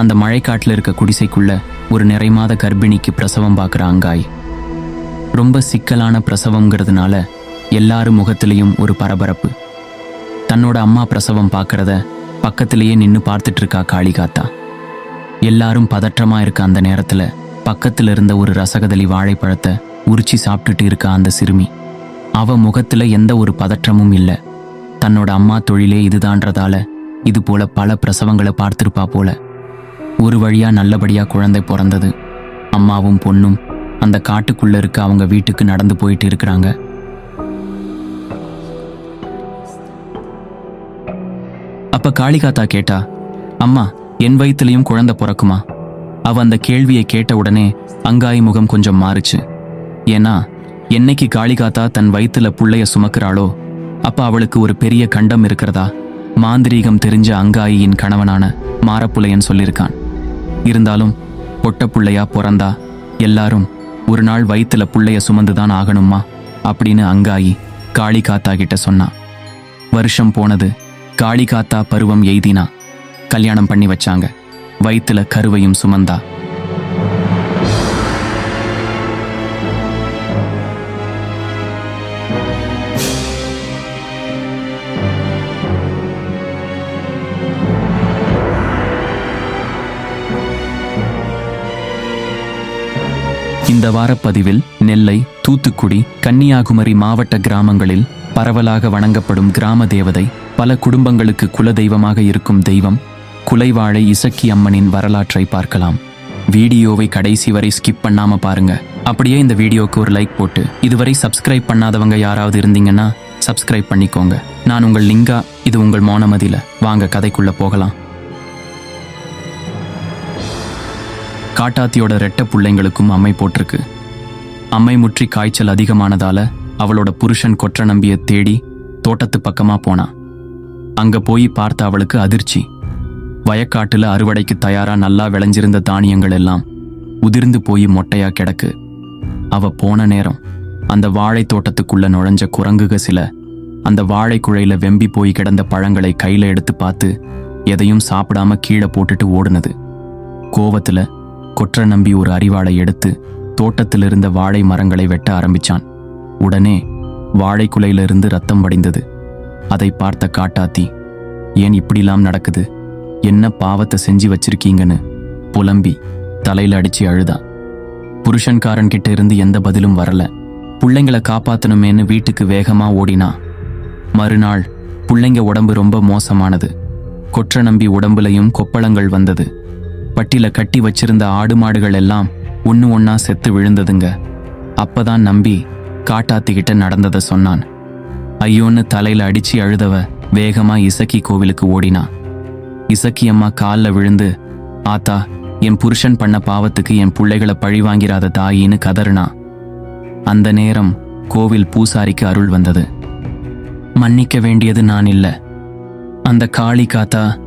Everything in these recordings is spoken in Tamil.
அந்த மழைக்காட்டில் இருக்க குடிசைக்குள்ள ஒரு நிறைமாத கர்ப்பிணிக்கு பிரசவம் பார்க்குற அங்காய் ரொம்ப சிக்கலான பிரசவங்கிறதுனால எல்லாரும் முகத்திலையும் ஒரு பரபரப்பு. தன்னோட அம்மா பிரசவம் பார்க்கறத பக்கத்திலேயே நின்று பார்த்துட்டு இருக்கா காளிகாத்தா. எல்லாரும் பதற்றமா இருக்க அந்த நேரத்துல பக்கத்துல இருந்த ஒரு ரசகதளி வாழைப்பழத்தை உரிச்சி சாப்பிட்டுட்டு இருக்கா அந்த சிறுமி. அவ முகத்துல எந்த ஒரு பதற்றமும் இல்லை. தன்னோட அம்மா தொழிலே இதுதான்றதால இது போல பல பிரசவங்களை பார்த்திருப்பா போல. ஒரு வழியா நல்லபடியா குழந்தை பிறந்தது. அம்மாவும் பொண்ணும் அந்த காட்டுக்குள்ள இருக்க அவங்க வீட்டுக்கு நடந்து போயிட்டு இருக்கிறாங்க. அப்ப காளிகாத்தா கேட்டா அம்மா என் வயித்துலயும் குழந்தை பிறக்குமா? அவ அந்த கேள்வியை கேட்ட உடனே அங்காயி முகம் கொஞ்சம் மாறுச்சு. ஏன்னா என்னைக்கு காளிகாத்தா தன் வயித்துல புள்ளைய சுமக்கிறாளோ அப்ப அவளுக்கு ஒரு பெரிய கண்டம் இருக்கிறதா? மாந்திரீகம் தெரிஞ்ச அங்காயியின் கணவனான மாரப்புலையன் சொல்லியிருக்கான். இருந்தாலும் பொட்ட புள்ளையா பிறந்தா எல்லாரும் ஒரு நாள் வயிற்றுல புள்ளைய சுமந்துதான் ஆகணுமா? அப்படின்னு அங்காயி காளிகாத்தா கிட்ட சொன்னா. வருஷம் போனது காளிகாத்தா பருவம் எய்தினா கல்யாணம் பண்ணி வச்சாங்க. வயிற்றுல கருவையும் சுமந்தா. இந்த வாரப்பதிவில் நெல்லை தூத்துக்குடி கன்னியாகுமரி மாவட்ட கிராமங்களில் பரவலாக வணங்கப்படும் கிராம தேவதை பல குடும்பங்களுக்கு குலதெய்வமாக இருக்கும் தெய்வம் குலைவாழை இசக்கி அம்மனின் வரலாற்றை பார்க்கலாம். வீடியோவை கடைசி வரை ஸ்கிப் பண்ணாம பாருங்க. அப்படியே இந்த வீடியோக்கு ஒரு லைக் போட்டு இதுவரை சப்ஸ்கிரைப் பண்ணாதவங்க யாராவது இருந்தீங்கன்னா சப்ஸ்கிரைப் பண்ணிக்கோங்க. நான் உங்கள் லிங்கா இது உங்கள் மோனமதியில. வாங்க கதைக்குள்ள போகலாம். காட்டாத்தியோட ரெட்ட பிள்ளைங்களுக்கும் அம்மை போட்டிருக்கு. அம்மை முற்றி காய்ச்சல் அதிகமானதால அவளோட புருஷன் கொற்ற நம்பிய தேடி தோட்டத்து பக்கமா போனா. அங்க போய் பார்த்த அவளுக்கு அதிர்ச்சி. வயக்காட்டுல அறுவடைக்கு தயாரா நல்லா விளைஞ்சிருந்த தானியங்கள் எல்லாம் உதிர்ந்து போய் மொட்டையா கிடக்கு. அவ போன நேரம் அந்த வாழை தோட்டத்துக்குள்ள நுழைஞ்ச குரங்குக சில அந்த வாழை குழையில வெம்பி போய் கிடந்த பழங்களை கையில எடுத்து பார்த்து எதையும் சாப்பிடாம கீழே போட்டுட்டு ஓடுனது. கோவத்துல கொற்ற நம்பி ஒரு அரிவாளை எடுத்து தோட்டத்தில் இருந்த வாழை மரங்களை வெட்ட ஆரம்பிச்சான். உடனே வாழை குலையிலிருந்து ரத்தம் வடிந்தது. அதை பார்த்த காட்டாத்தி ஏன் இப்படிலாம் நடக்குது? என்ன பாவத்தை செஞ்சு வச்சிருக்கீங்கன்னு? புலம்பி தலையில அடிச்சு அழுதா. புருஷன்காரன் கிட்ட இருந்து எந்த பதிலும் வரல. பிள்ளைங்களை காப்பாத்தணுமேன்னு வீட்டுக்கு வேகமா ஓடினா. மறுநாள் புள்ளைங்க உடம்பு ரொம்ப மோசமானது. கொற்ற நம்பி உடம்புலையும் கொப்பளங்கள் வந்தது. பட்டில கட்டி வச்சிருந்த ஆடு மாடுகள் எல்லாம் ஒன்று ஒன்றா செத்து விழுந்ததுங்க. அப்பதான் நம்பி காட்டாத்திக்கிட்ட நடந்ததை சொன்னான். ஐயோன்னு தலையில அடிச்சு அழுதவ வேகமா இசக்கி கோவிலுக்கு ஓடினா. இசக்கி அம்மா காலில் விழுந்து ஆத்தா என் புருஷன் பண்ண பாவத்துக்கு என் பிள்ளைகளை பழி வாங்கிறாத தாயின்னு கதறினா. அந்த நேரம் கோவில் பூசாரிக்கு அருள் வந்தது. மன்னிக்க வேண்டியது நான் இல்லை. அந்த காளி காத்தா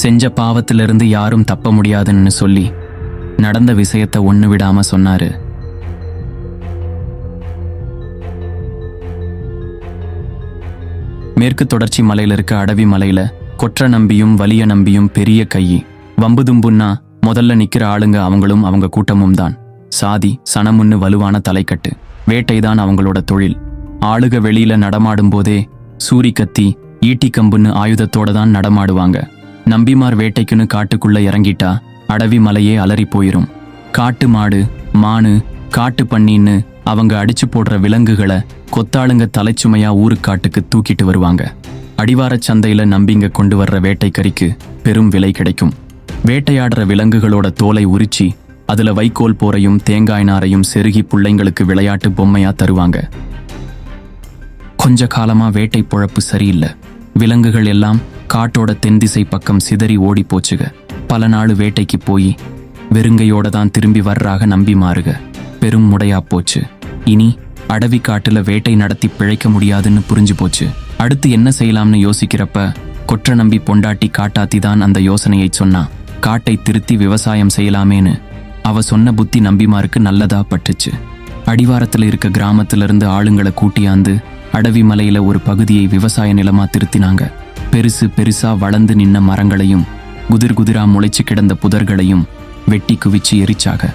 செஞ்ச பாவத்திலிருந்து யாரும் தப்ப முடியாதுன்னு சொல்லி நடந்த விஷயத்தை ஒன்று விடாம சொன்னாரு. மேற்கு தொடர்ச்சி மலையில இருக்க அடவி மலையில கொற்ற நம்பியும் வலிய நம்பியும் பெரிய கையி. வம்புதும்புன்னா முதல்ல நிக்கிற ஆளுங்க அவங்களும் அவங்க கூட்டமும் தான். சாதி சனமுன்னு வலுவான தலைக்கட்டு. வேட்டைதான் அவங்களோட தொழில். ஆளுக வெளியில நடமாடும் போதே சூரி கத்தி ஈட்டி கம்புன்னு ஆயுதத்தோட தான் நடமாடுவாங்க. நம்பிமார் வேட்டைக்குன்னு காட்டுக்குள்ள இறங்கிட்டா அடவி மலையே அலறி போயிரும். காட்டு மாடு மானு காட்டு பண்ணின்னு அவங்க அடிச்சு போடுற விலங்குகளை கொத்தாளுங்க தலைச்சுமையா ஊருக்காட்டுக்கு தூக்கிட்டு வருவாங்க. அடிவாரச் சந்தையில நம்பிங்க கொண்டு வர்ற வேட்டைக்கறிக்கு பெரும் விலை கிடைக்கும். வேட்டையாடுற விலங்குகளோட தோலை உரிச்சி அதுல வைக்கோல் போரையும் தேங்காய் நாரையும் செருகி பிள்ளைங்களுக்கு விளையாட்டு பொம்மையா தருவாங்க. கொஞ்ச காலமா வேட்டை பொழப்பு சரியில்லை. விலங்குகள் எல்லாம் காட்டோட தென் திசை பக்கம் சிதறி ஓடி போச்சுக. பல நாள் வேட்டைக்கு போய் வெறுங்கையோட தான் திரும்பி வர்றாக நம்பி மாறுக. பெரும் முடையா போச்சு. இனி அடவி காட்டுல வேட்டை நடத்தி பிழைக்க முடியாதுன்னு புரிஞ்சு போச்சு. அடுத்து என்ன செய்யலாம்னு யோசிக்கிறப்ப கொற்ற நம்பி பொண்டாட்டி காட்டாத்தி தான் அந்த யோசனையை சொன்னா. காட்டை திருத்தி விவசாயம் செய்யலாமேன்னு அவ சொன்ன புத்தி நம்பிமாருக்கு நல்லதா பட்டுச்சு. அடிவாரத்துல இருக்க கிராமத்துல இருந்து ஆளுங்களை கூட்டியாந்து அடவி மலையில ஒரு பகுதியை விவசாய நிலமா திருத்தினாங்க. பெருசு பெருசா வளர்ந்து நின்ன மரங்களையும் குதிர் குதிரா முளைச்சு கிடந்த புதர்களையும் வெட்டி குவிச்சு எரிச்சாக.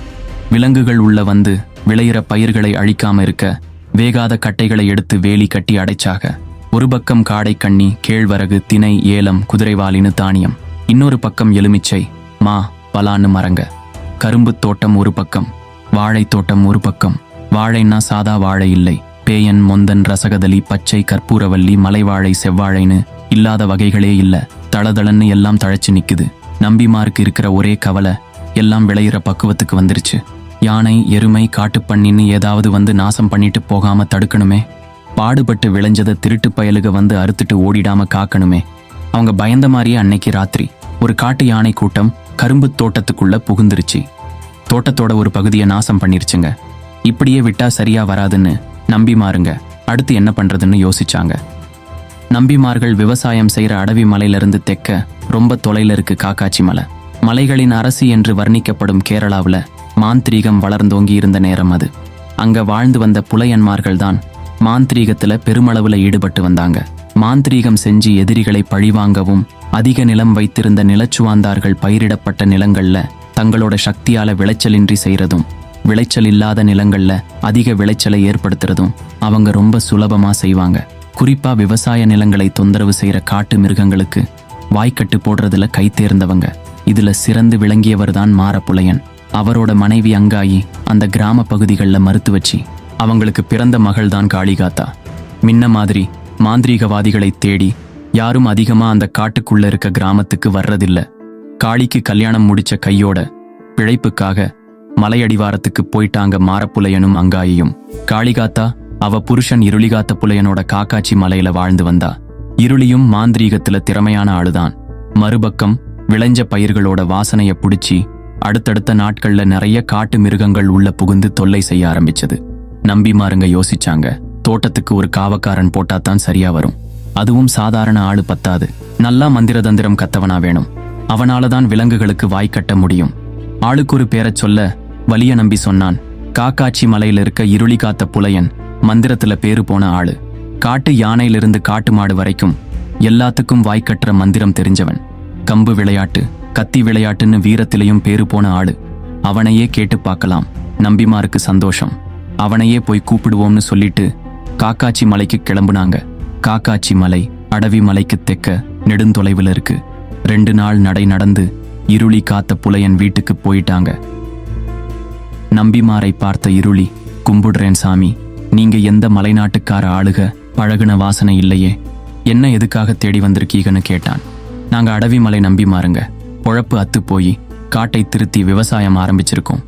விலங்குகள் உள்ள வந்து விளையிற பயிர்களை அழிக்காம இருக்க வேகாத கட்டைகளை எடுத்து வேலி கட்டி அடைச்சாக. ஒரு பக்கம் காடை கண்ணி கேழ்வரகு தினை ஏலம் குதிரைவாலின்னு தானியம். இன்னொரு பக்கம் எலுமிச்சை மா பலான்னு மரங்க. கரும்புத் தோட்டம் ஒரு பக்கம் வாழைத் தோட்டம் ஒரு பக்கம். வாழைன்னா சாதா வாழை இல்லை. பேயன் மொந்தன் ரசகதலி பச்சை கற்பூரவல்லி மலைவாழை செவ்வாழைன்னு இல்லாத வகைகளே இல்லை. தளதளன்னு எல்லாம் தழைச்சு நிற்குது நம்பிமாருக்கு இருக்கிற ஒரே கவலை எல்லாம் விளையிற பக்குவத்துக்கு வந்துருச்சு. யானை எருமை காட்டுப்பண்ணின்னு ஏதாவது வந்து நாசம் பண்ணிட்டு போகாம தடுக்கணுமே? பாடுபட்டு விளைஞ்சதை திருட்டு பயலுக வந்து அறுத்துட்டு ஓடிடாம காக்கணுமே? அவங்க பயந்த மாதிரியே அன்னைக்கு ராத்திரி ஒரு காட்டு யானை கூட்டம் கரும்பு தோட்டத்துக்குள்ள புகுந்துருச்சு. தோட்டத்தோட ஒரு பகுதியை நாசம் பண்ணிருச்சுங்க. இப்படியே விட்டா சரியா வராதுன்னு நம்பி மாறுங்க. அடுத்து என்ன பண்றதுன்னு யோசிச்சாங்க. நம்பிமார்கள் விவசாயம் செய்யற அடவி மலையிலிருந்து தெக்க ரொம்ப தொலைல இருக்கு காக்காச்சி மலை. மலைகளின் அரசி என்று வர்ணிக்கப்படும் கேரளாவுல மாந்திரீகம் வளர்ந்தோங்கி இருந்த நேரம் அது. அங்க வாழ்ந்து வந்த புலையன்மார்கள் தான் மாந்திரீகத்துல பெருமளவுல ஈடுபட்டு வந்தாங்க. மாந்திரீகம் செஞ்சு எதிரிகளை பழிவாங்கவும் அதிக நிலம் வைத்திருந்த நிலச்சுவாந்தார்கள் பயிரிடப்பட்ட நிலங்கள்ல தங்களோட சக்தியால விளைச்சலின்றி செய்யறதும் விளைச்சல் இல்லாத நிலங்கள்ல அதிக விளைச்சலை ஏற்படுத்துறதும் அவங்க ரொம்ப சுலபமா செய்வாங்க. குறிப்பா விவசாய நிலங்களை தொந்தரவு செய்யற காட்டு மிருகங்களுக்கு வாய்க்கட்டு போடுறதுல கை தேர்ந்தவங்க. இதுல சிறந்து விளங்கியவர் தான் மாரப்புலையன். அவரோட மனைவி அங்காயி அந்த கிராம பகுதிகளில் மறுத்து வச்சு அவங்களுக்கு பிறந்த மகள் தான் காளிகாத்தா. முன்ன மாதிரி மாந்திரீகவாதிகளை தேடி யாரும் அதிகமா அந்த காட்டுக்குள்ள இருக்க கிராமத்துக்கு வர்றதில்ல. காளிக்கு கல்யாணம் முடிச்ச கையோட பிழைப்புக்காக மலையடிவாரத்துக்கு போயிட்டாங்க மாரப்புலையனும் அங்காயியும். காளிகாத்தா அவ புருஷன் இருளிகாத்த புலையனோட காக்காச்சி மலையில வாழ்ந்து வந்தா. இருளியும் மாந்திரீகத்துல திறமையான ஆளுதான். மறுபக்கம் விளைஞ்ச பயிர்களோட வாசனைய புடிச்சி அடுத்தடுத்த நாட்கள்ல நிறைய காட்டு மிருகங்கள் உள்ள புகுந்து தொல்லை செய்ய ஆரம்பிச்சது. நம்பிமாருங்க யோசிச்சாங்க. தோட்டத்துக்கு ஒரு காவக்காரன் போட்டாதான் சரியா வரும். அதுவும் சாதாரண ஆளு பத்தாது. நல்லா மந்திர தந்திரம் கத்தவனா வேணும். அவனால தான் விலங்குகளுக்கு வாய் கட்ட முடியும். ஆளுக்கு ஒரு பேரச் சொல்ல வலிய நம்பி சொன்னான். காக்காச்சி மலையில இருக்க இருளி காத்த புலையன் மந்திரத்துல பேரு போன ஆளு. காட்டு யானையிலிருந்து காட்டு மாடு வரைக்கும் எல்லாத்துக்கும் வாய்க்கட்டுற மந்திரம் தெரிஞ்சவன். கம்பு விளையாட்டு கத்தி விளையாட்டுன்னு வீரத்திலையும் பேரு போன ஆளு. அவனையே கேட்டு பார்க்கலாம். நம்பிமாருக்கு சந்தோஷம். அவனையே போய் கூப்பிடுவோம்னு சொல்லிட்டு காக்காச்சி மலைக்கு கிளம்புனாங்க. காக்காச்சி மலை அடவி மலைக்கு தெக்க நெடுந்தொலைவில் இருக்கு. ரெண்டு நாள் நடை நடந்து இருளி காத்த புலையன் வீட்டுக்கு போயிட்டாங்க. நம்பிமாரை பார்த்த இருளி கும்பிடுறேன் சாமி. நீங்க எந்த மலைநாட்டுக்கார ஆளுக பழகுன வாசனை இல்லையே. என்ன எதுக்காக தேடி வந்திருக்கீங்கன்னு கேட்டான். நாங்க அடவி மலை நம்பி மாறுங்க. பொழப்பு அத்து போய் காட்டை திருத்தி விவசாயம் ஆரம்பிச்சிருக்கோம்.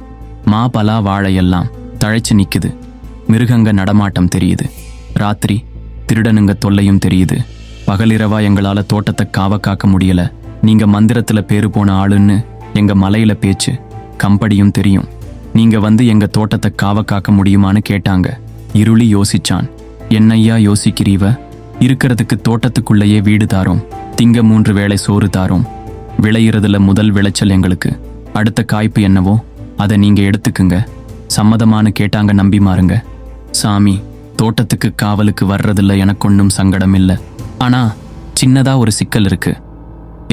மா பலா வாழை எல்லாம் தழைச்சு நிக்குது. மிருகங்க நடமாட்டம் தெரியுது. ராத்திரி திருடனுங்க தொல்லையும் தெரியுது. பகலிரவா எங்களால தோட்டத்தை காவ காக்க முடியல. நீங்க மந்திரத்துல பேரு போன ஆளுன்னு எங்க மலையில பேச்சு கம்படியும் தெரியும். நீங்க வந்து எங்க தோட்டத்தை காவ காக்க முடியுமான்னு கேட்டாங்க. இருளி யோசிச்சான். என்னையா யோசிக்கிறீவ? இருக்கிறதுக்கு தோட்டத்துக்குள்ளேயே வீடு தாரோம். திங்க மூன்று வேளை சோறு தாரோம். விளையிறதுல முதல் விளைச்சல் எங்களுக்கு. அடுத்த காய்ப்பு என்னவோ அதை நீங்க எடுத்துக்குங்க. சம்மதமானு கேட்டாங்க நம்பி மாறுங்க. சாமி தோட்டத்துக்கு காவலுக்கு வர்றதில்ல எனக்கு ஒன்றும் சங்கடம் இல்லை ஆனா சின்னதா ஒரு சிக்கல் இருக்கு.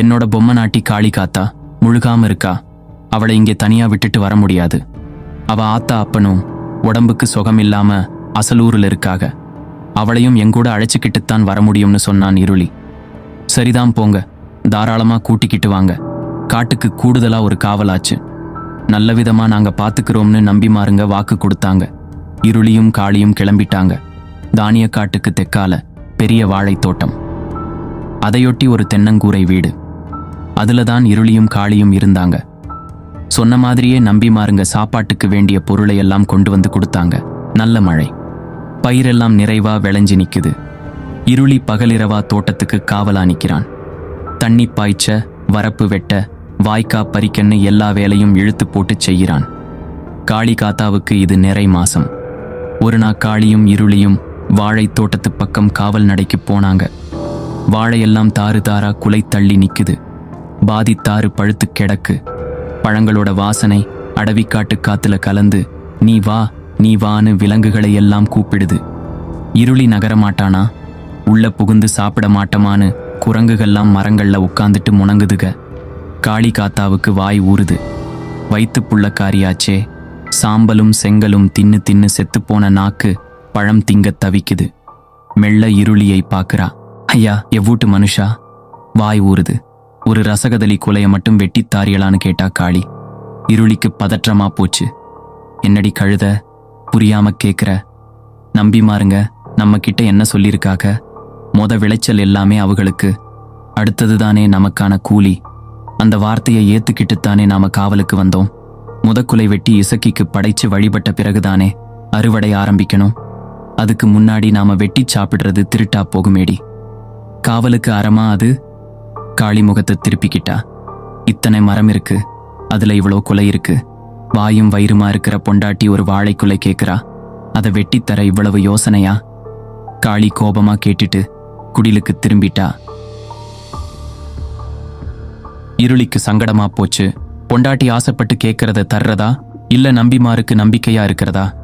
என்னோட பொம்மை நாட்டி காளி காத்தா முழுகாம இருக்கா? அவளை இங்கே தனியா விட்டுட்டு வர முடியாது. அவ ஆத்தா அப்பனும் உடம்புக்கு சுகம் அசலூரில் இருக்காக. அவளையும் எங்கூட அழைச்சிக்கிட்டுத்தான் வர முடியும்னு சொன்னான் இருளி. சரிதான் போங்க. தாராளமா கூட்டிக்கிட்டு வாங்க. காட்டுக்கு கூடுதலா ஒரு காவலாச்சு. நல்ல விதமா நாங்க பாத்துக்கிறோம்னு நம்பி மாறுங்க வாக்கு கொடுத்தாங்க. இருளியும் காளியும் கிளம்பிட்டாங்க. தானிய காட்டுக்கு தெக்கால பெரிய வாழைத் தோட்டம் அதையொட்டி ஒரு தென்னங்கூரை வீடு. அதுல தான் இருளியும் காளியும் இருந்தாங்க. சொன்ன மாதிரியே நம்பி மாறுங்க சாப்பாட்டுக்கு வேண்டிய பொருளை எல்லாம் கொண்டு வந்து கொடுத்தாங்க. நல்ல மழை. பயிரெல்லாம் நிறைவா விளைஞ்சு நிற்குது இருளி பகலிரவா தோட்டத்துக்கு காவலா நிற்கிறான் தண்ணி பாய்ச்ச வரப்பு வெட்ட வாய்க்கா பறிக்கன்னு எல்லா வேலையும் இழுத்து போட்டு செய்கிறான். காளி காத்தாவுக்கு இது நிறை மாசம். ஒரு நாள் காளியும் இருளியும் வாழைத் தோட்டத்து பக்கம் காவல் நடைக்கு போனாங்க. வாழையெல்லாம் தாறு தாரா குலை தள்ளி நிற்குது பாதித்தாறு பழுத்து கிடக்கு. பழங்களோட வாசனை அடவிக்காட்டு காத்துல கலந்து நீ வா நீ வான்னு விலங்குகளை எல்லாம் கூப்பிடுது. இருளி நகரமாட்டானா? உள்ள புகுந்து சாப்பிட மாட்டமான்னு குரங்குகள்லாம் மரங்கள்ல உட்காந்துட்டு முணங்குதுக. காளி காத்தாவுக்கு வாய் ஊறுது. வயிற்று புள்ளக்காரியாச்சே. சாம்பலும் செங்கலும் தின்னு தின்னு செத்துப்போன நாக்கு பழம் திங்கத் தவிக்குது. மெல்ல இருளியை பார்க்கறா ஐயா எவ்வூட்டு மனுஷா? வாய் ஊறுது. ஒரு ரசகதலி குலைய மட்டும் வெட்டித் தாரியலான்னு கேட்டா காளி. இருளிக்கு பதற்றமா போச்சு. என்னடி கழுத? புரியாம கேக்குற. நம்பி மாறுங்க. நம்ம கிட்ட என்ன சொல்லியிருக்காக மொத விளைச்சல் எல்லாமே அவங்களுக்கு அடுத்ததுதானே நமக்கான கூலி. அந்த வார்த்தையை ஏத்துக்கிட்டுத்தானே நாம காவலுக்கு வந்தோம். முதக்குலை வெட்டி இசக்கிக்கு படைச்சு வழிபட்ட பிறகுதானே அறுவடை ஆரம்பிக்கணும். அதுக்கு முன்னாடி நாம வெட்டி சாப்பிடுறது திருட்டா போகுமேடி. காவலுக்கு அறமா அது? காளி முகத்தை திருப்பிக்கிட்டா. இத்தனை மரம் இருக்கு. அதுல இவ்வளோ குலை இருக்கு. வாயும் வயிறுமா இருக்கிற பொண்டாட்டி ஒரு வாழைக்குலை கேக்குறா அதை வெட்டித்தர இவ்வளவு யோசனையா? காளி கோபமா கேட்டுட்டு குடிலுக்கு திரும்பிட்டா. இருளிக்கு சங்கடமா போச்சு. பொண்டாட்டி ஆசைப்பட்டு கேட்கறத தர்றதா? இல்ல நம்பிமாருக்கு நம்பிக்கையா இருக்கிறதா?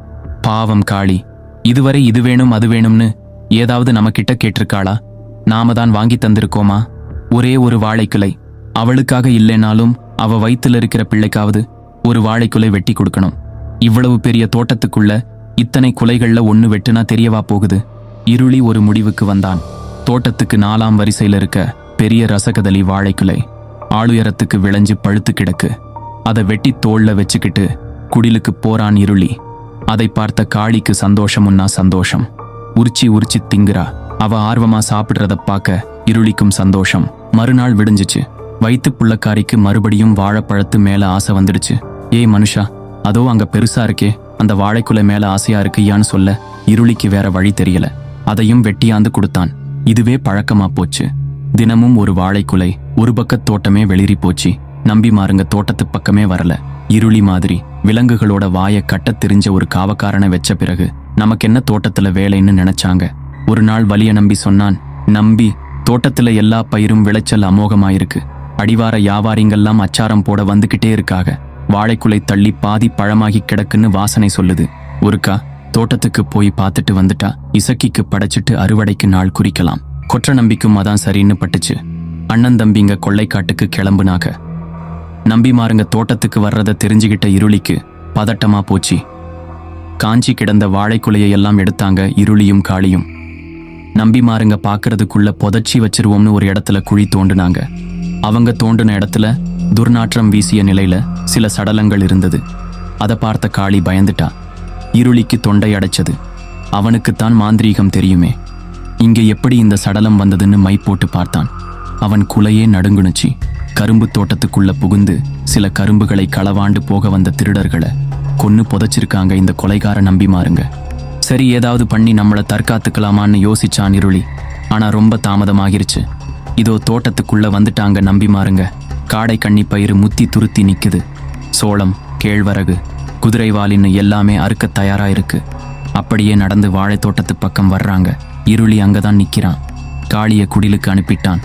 பாவம் காளி. இதுவரை இது வேணும் அது வேணும்னு ஏதாவது நம்ம கிட்ட கேட்டிருக்காளா? நாம தான் வாங்கி தந்திருக்கோமா? ஒரே ஒரு வாழைக்குலை. அவளுக்காக இல்லைனாலும் அவ வயித்துல இருக்கிற பிள்ளைக்காவது ஒரு வாழைக்குலை வெட்டி கொடுக்கணும். இவ்வளவு பெரிய தோட்டத்துக்குள்ள இத்தனை குலைகள்ல ஒன்னு வெட்டுனா தெரியவா போகுது? இருளி ஒரு முடிவுக்கு வந்தான். தோட்டத்துக்கு நாலாம் வரிசையில இருக்க பெரிய ரசகதலி வாழைக்குலை ஆளுயரத்துக்கு விளைஞ்சு பழுத்து கிடக்கு. அதை வெட்டி தோள்ல வச்சுக்கிட்டு குடிலுக்கு போறான் இருளி. அதை பார்த்த காளிக்கு சந்தோஷமுன்னா சந்தோஷம். உரிச்சி உரிச்சி திங்குறா. அவ ஆர்வமா சாப்பிடுறத பார்க்க இருளிக்கும் சந்தோஷம். மறுநாள் விடிஞ்சுச்சு. வயிற்று புள்ளக்காரிக்கு மறுபடியும் வாழைப்பழத்து மேல ஆசை வந்துடுச்சு. ஏய் மனுஷா அதோ அங்க பெருசா இருக்கே. அந்த வாழைக்குலை மேல ஆசையா இருக்குயான்னு சொல்ல இருளிக்கு வேற வழி தெரியல. அதையும் வெட்டியாந்து கொடுத்தான். இதுவே பழக்கமா போச்சு. தினமும் ஒரு வாழைக்குலை ஒரு பக்கத் தோட்டமே வெளிரி போச்சு. நம்பி மாறுங்க தோட்டத்து பக்கமே வரல. இருளி மாதிரி விலங்குகளோட வாயை கட்ட தெரிஞ்ச ஒரு காவக்காரனை வச்ச பிறகு நமக்கு என்ன தோட்டத்துல வேலைன்னு நினைச்சாங்க. ஒரு நாள் வலிய நம்பி சொன்னான் நம்பி தோட்டத்துல எல்லா பயிரும் விளைச்சல் அமோகமாயிருக்கு. அடிவார வியாபாரிங்கெல்லாம் அச்சாரம் போட வந்துகிட்டே இருக்காக. வாழைக்குலை தள்ளி பாதி பழமாகி கிடக்குன்னு வாசனை சொல்லுது. ஒருக்கா தோட்டத்துக்கு போய் பார்த்துட்டு வந்துட்டா இசக்கிக்கு படைச்சிட்டு அறுவடைக்கு நாள் குறிக்கலாம். கொற்ற நம்பிக்கும் அதான் சரின்னு பட்டுச்சு. அண்ணன் தம்பிங்க கொள்ளைக்காட்டுக்கு கிளம்புனாக. நம்பி மாறுங்க தோட்டத்துக்கு வர்றத தெரிஞ்சுகிட்ட இருளிக்கு பதட்டமா போச்சு. காஞ்சி கிடந்த வாழைக்குலையை எல்லாம் எடுத்தாங்க இருளியும் காளியும். நம்பி மாறுங்க பார்க்கறதுக்குள்ள புதைச்சி வச்சிருவோம்னு ஒரு இடத்துல குழி தோண்டுனாங்க. அவங்க தோண்டின இடத்துல துர்நாற்றம் வீசிய நிலையில சில சடலங்கள் இருந்தது. அதை பார்த்த காளி பயந்துட்டா. இருளிக்கு தொண்டை அடைச்சது. அவனுக்குத்தான் மாந்திரீகம் தெரியுமே. இங்கே எப்படி இந்த சடலம் வந்ததுன்னு மை போட்டு பார்த்தான். அவன் குலையே நடுங்குணுச்சி கரும்பு தோட்டத்துக்குள்ள புகுந்து சில கரும்புகளை களவாண்டு போக வந்த திருடர்களை கொன்னு புதைச்சிருக்காங்க இந்த கொலைகார நம்பி மாறுங்க சரி ஏதாவது பண்ணி நம்மள தற்காத்துக்கலாமான்னு யோசிச்சான் இருளி. ஆனா ரொம்ப தாமதமாகிருச்சு. இதோ தோட்டத்துக்குள்ள வந்துட்டாங்க நம்பி மாறுங்க காடை கண்ணி பயிறு முத்தி துருத்தி நிற்குது சோளம் கேழ்வரகு குதிரைவாலின்னு எல்லாமே அறுக்க தயாராக இருக்கு அப்படியே நடந்து வாழைத்தோட்டத்து பக்கம் வர்றாங்க. இருளி அங்கதான் நிற்கிறான் காளியை குடிலுக்கு அனுப்பிட்டான்.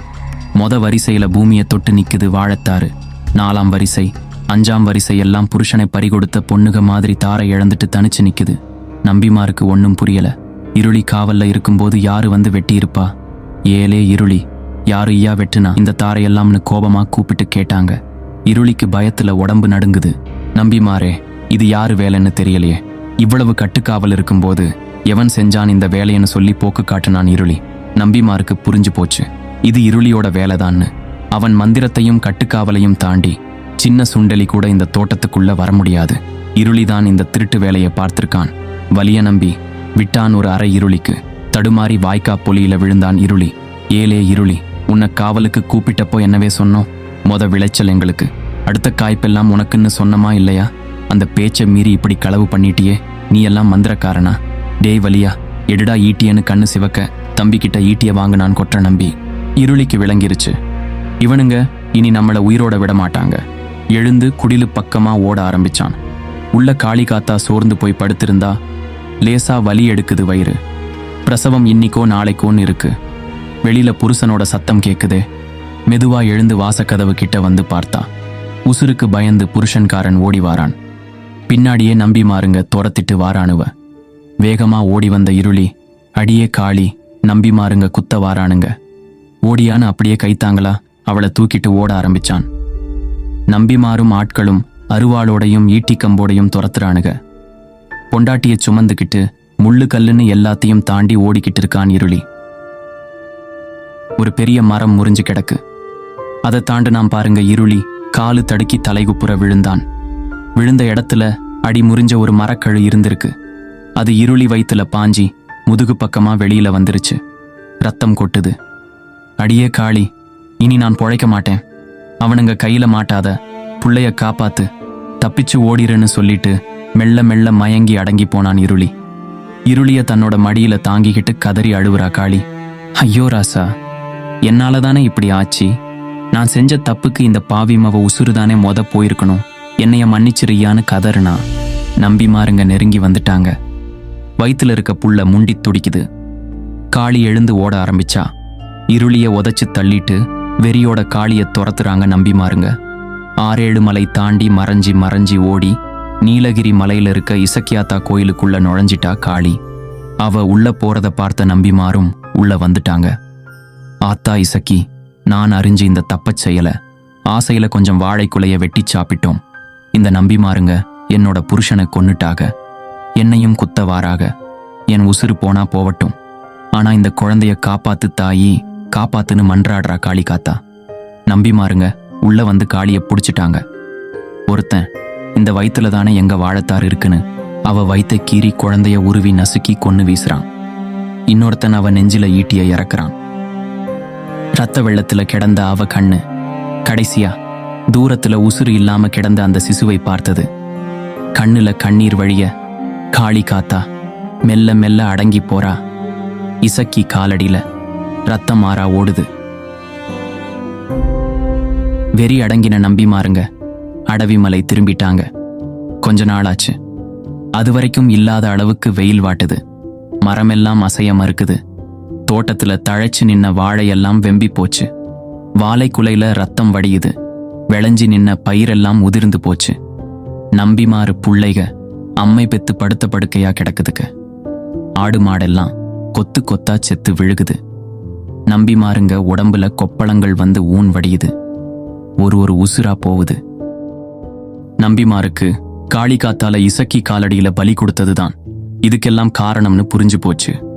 மொத வரிசையில் பூமியை தொட்டு நிற்குது வாழைத்தாறு. நாலாம் வரிசை அஞ்சாம் வரிசை எல்லாம் புருஷனை பறிகொடுத்த பொண்ணுக மாதிரி தாரை இழந்துட்டு தனிச்சு நிற்குது நம்பிமாருக்கு ஒன்றும் புரியலை. இருளி காவல்ல இருக்கும்போது யாரு வந்து வெட்டியிருப்பா? ஏலே இருளி. யாரு ஐயா வெட்டுனா இந்த தாரையெல்லாம்னு கோபமா கூப்பிட்டு கேட்டாங்க. இருளிக்கு பயத்துல உடம்பு நடுங்குது. நம்பிமாரே இது யாரு வேலைன்னு தெரியலையே. இவ்வளவு கட்டுக்காவல் இருக்கும்போது எவன் செஞ்சான் இந்த வேலைன்னு சொல்லி போக்கு காட்டினான் இருளி. நம்பிமாருக்கு புரிஞ்சு போச்சு. இது இருளியோட வேலைதான்னு. அவன் மந்திரத்தையும் கட்டுக்காவலையும் தாண்டி சின்ன சுண்டலி கூட இந்த தோட்டத்துக்குள்ள வர முடியாது. இருளிதான் இந்த திருட்டு வேலையை பார்த்திருக்கான். வலிய நம்பி விட்டான் ஒரு அரை இருளிக்கு. தடுமாறி வாய்க்கா பொலியில விழுந்தான் இருளி. ஏலே இருளி. உன்னை காவலுக்கு கூப்பிட்டப்போ என்னவே சொன்னோம். மொத விளைச்சல் எங்களுக்கு. அடுத்த காய்ப்பெல்லாம் உனக்குன்னு சொன்னமா இல்லையா? அந்த பேச்சை மீறி இப்படி களவு பண்ணிட்டியே. நீ எல்லாம் மந்திரக்காரனா? டேய் வலியா எடுடா ஈட்டியன்னு கண்ணு சிவக்க. தம்பிக்கிட்ட ஈட்டிய வாங்க நான் கொற்ற நம்பி. இருளிக்கு விளங்கிருச்சு. இவனுங்க இனி நம்மளை உயிரோட விட மாட்டாங்க. எழுந்து குடிலு பக்கமா ஓட ஆரம்பிச்சான். உள்ள காளி காத்தா சோர்ந்து போய் படுத்திருந்தா லேசா வலி எடுக்குது வயிறு. பிரசவம் இன்னிக்கோ நாளைக்கோன்னு இருக்கு. வெளியில புருஷனோட சத்தம் கேக்குது. மெதுவா எழுந்து வாசக்கதவு கிட்ட வந்து பார்த்தா உசுருக்கு பயந்து புருஷன்காரன் ஓடி வாரான். பின்னாடியே நம்பி மாறுங்க துரத்திட்டு வாரானுவ. வேகமா ஓடி வந்த இருளி அடியே காளி நம்பி மாறுங்க குத்த வாரானுங்க. ஓடியான்னு அப்படியே கைத்தாங்களா அவளை தூக்கிட்டு ஓட ஆரம்பிச்சான். நம்பி மாறும் ஆட்களும் அருவாளோடையும் ஈட்டிக்கம்போடையும் துரத்துறானுங்க. பொண்டாட்டிய சுமந்துக்கிட்டு முள்ளு கல்லுன்னு எல்லாத்தையும் தாண்டி ஓடிக்கிட்டு இருக்கான் இருளி. ஒரு பெரிய மரம் முறிஞ்சு கிடக்கு. அதை தாண்டு நாம் பாருங்க இருளி காலு தடுக்கி தலைகுப்புற விழுந்தான். விழுந்த இடத்துல அடி முறிஞ்ச ஒரு மரக்கழு இருந்திருக்கு. அது இருளி வயித்துல பாஞ்சி முதுகு பக்கமா வெளியில வந்துருச்சு. ரத்தம் கொட்டுது. அடியே காளி இனி நான் பொழைக்க மாட்டேன். அவனுங்க கையில மாட்டாத புள்ளைய காப்பாத்து தப்பிச்சு ஓடிருன்னு சொல்லிட்டு மெல்ல மெல்ல மயங்கி அடங்கி போனான் இருளி. இருளிய தன்னோட மடியில தாங்கிக்கிட்டு கதறி அழுவுறா காளி. ஐயோ ராசா என்னால தானே இப்படி ஆச்சு? நான் செஞ்ச தப்புக்கு இந்த பாவி மவ உசுறுதானே மொத போயிருக்கணும். என்னைய மன்னிச்சிருயான்னு கதறுனா. நம்பி மாறுங்க நெருங்கி வந்துட்டாங்க. வயிற்றுல இருக்க புள்ள முண்டி துடிக்குது. காளி எழுந்து ஓட ஆரம்பிச்சா. இருளிய உதைச்சு தள்ளிட்டு வெறியோட காளிய துரத்துறாங்க நம்பி மாறுங்க. ஆறேழு மலை தாண்டி மறைஞ்சி மறைஞ்சி ஓடி நீலகிரி மலையில இருக்க இசக்கியாத்தா கோயிலுக்குள்ள நுழைஞ்சிட்டா காளி. அவ உள்ள போறத பார்த்த நம்பிமாரும் உள்ள வந்துட்டாங்க. ஆத்தா இசக்கி நான் அறிஞ்சு இந்த தப்பச் செய்யல ஆசையில கொஞ்சம் வாழைக்குலைய வெட்டி சாப்பிட்டோம். இந்த நம்பிமாருங்க என்னோட புருஷனை கொன்னுட்டாக. என்னையும் குத்த வாராக என் உசுறு போனா போவட்டும். ஆனா இந்த குழந்தைய காப்பாத்து தாயி காப்பாத்துன்னு மன்றாடுறா காளி காத்தா. நம்பிமாருங்க உள்ள வந்து காளிய புடிச்சிட்டாங்க. ஒருத்தன் இந்த வயித்துல தானே எங்க வாழத்தார் இருக்குன்னு அவ வயிற்ற கீறி குழந்தைய உருவி நசுக்கி கொன்னு வீசுறான். இன்னொருத்தன் அவ நெஞ்சில ஈட்டிய இறக்குறான். ரத்த வெள்ளத்துல கிடந்த அவ கண்ணு. கடைசியா தூரத்துல உசுறு இல்லாம கிடந்த அந்த சிசுவை பார்த்தது. கண்ணுல கண்ணீர் வழிய காளி காத்தா மெல்ல மெல்ல அடங்கி போறா. இசக்கி காலடியில ரத்தம் மாறா ஓடுது. வெறி அடங்கின நம்பி மாறுங்க. அடவிமலை திரும்பிட்டாங்க. கொஞ்ச நாளாச்சு. அது வரைக்கும் இல்லாத அளவுக்கு வெயில் வாட்டுது. மரமெல்லாம் அசைய மறுக்குது. தோட்டத்துல தழைச்சு நின்ன வாழையெல்லாம் வெம்பி போச்சு. வாழை குலையில ரத்தம் வடியுது. விளைஞ்சி நின்ன பயிரெல்லாம் உதிர்ந்து போச்சு. நம்பிமாறு புள்ளைக அம்மை பெத்து படுத்த படுக்கையா கிடக்குதுக்க ஆடு மாடெல்லாம் கொத்து கொத்தா செத்து விழுகுது. நம்பிமாருங்க உடம்புல கொப்பளங்கள் வந்து ஊன் வடியுது. ஒரு ஒரு உசுரா போகுது நம்பிமாருக்கு காளி காத்தால இசக்கி காலடியில பலி கொடுத்ததுதான். இதுக்கெல்லாம் காரணம்னு புரிஞ்சு போச்சு.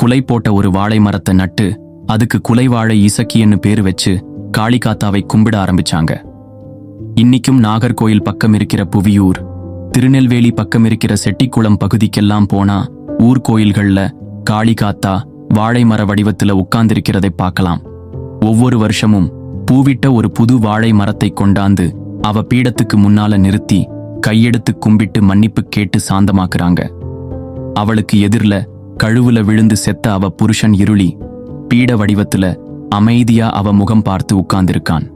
குலை போட்ட ஒரு வாழை மரத்தை நட்டு அதுக்கு குலை வாழை இசக்கின்னு பேரு வச்சு காளிகாத்தாவை கும்பிட ஆரம்பிச்சாங்க. இன்னிக்கும் நாகர்கோயில் பக்கம் இருக்கிற புவியூர் திருநெல்வேலி பக்கம் இருக்கிற செட்டிக்குளம் பகுதிக்கெல்லாம் போனா ஊர் கோயில்கள்ல காளிகாத்தா வாழை மர வடிவத்துல உட்கார்ந்திருக்கிறதை பார்க்கலாம். ஒவ்வொரு வருஷமும் பூவிட்ட ஒரு புது வாழை மரத்தை கொண்டாந்து அவ பீடத்துக்கு முன்னால நிறுத்தி கையெடுத்து கும்பிட்டு மன்னிப்பு கேட்டு சாந்தமாக்குறாங்க. அவளுக்கு எதிர்ல கழுவுல விழுந்து செத்த அவ புருஷன் இருளி பீட வடிவத்துல அமைதியா அவ முகம் பார்த்து உட்கார்ந்திருக்கான்.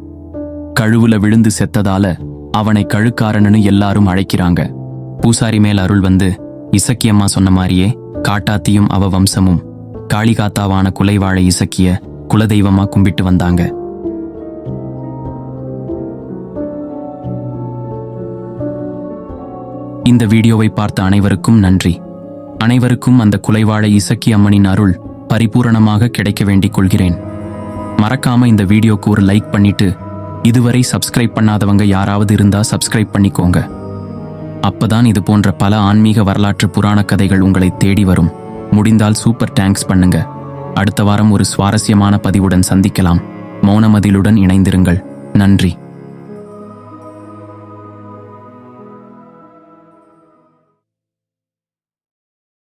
கழுவுல விழுந்து செத்ததால அவனை கழுக்காரனு எல்லாரும் அழைக்கிறாங்க. பூசாரி மேல் அருள் வந்து இசக்கியம்மா சொன்ன மாதிரியே காட்டாத்தியும் அவ வம்சமும் காளிகாத்தாவான குலைவாழை இசக்கிய குலதெய்வமா கும்பிட்டு வந்தாங்க. இந்த வீடியோவை பார்த்த அனைவருக்கும் நன்றி. அனைவருக்கும் அந்த குலைவாழ இசக்கி அம்மனின் அருள் பரிபூரணமாக கிடைக்க வேண்டிக் கொள்கிறேன். மறக்காம இந்த வீடியோக்கு ஒரு லைக் பண்ணிட்டு இதுவரை சப்ஸ்கிரைப் பண்ணாதவங்க யாராவது இருந்தா சப்ஸ்கிரைப் பண்ணிக்கோங்க. அப்பதான் இது போன்ற பல ஆன்மீக வரலாற்று புராண கதைகள் உங்களை தேடி வரும். முடிந்தால் சூப்பர் டேங்க்ஸ் பண்ணுங்க. அடுத்த வாரம் ஒரு சுவாரஸ்யமான பதிவுடன் சந்திக்கலாம். மௌனமதிலுடன் இணைந்திருங்கள். நன்றி.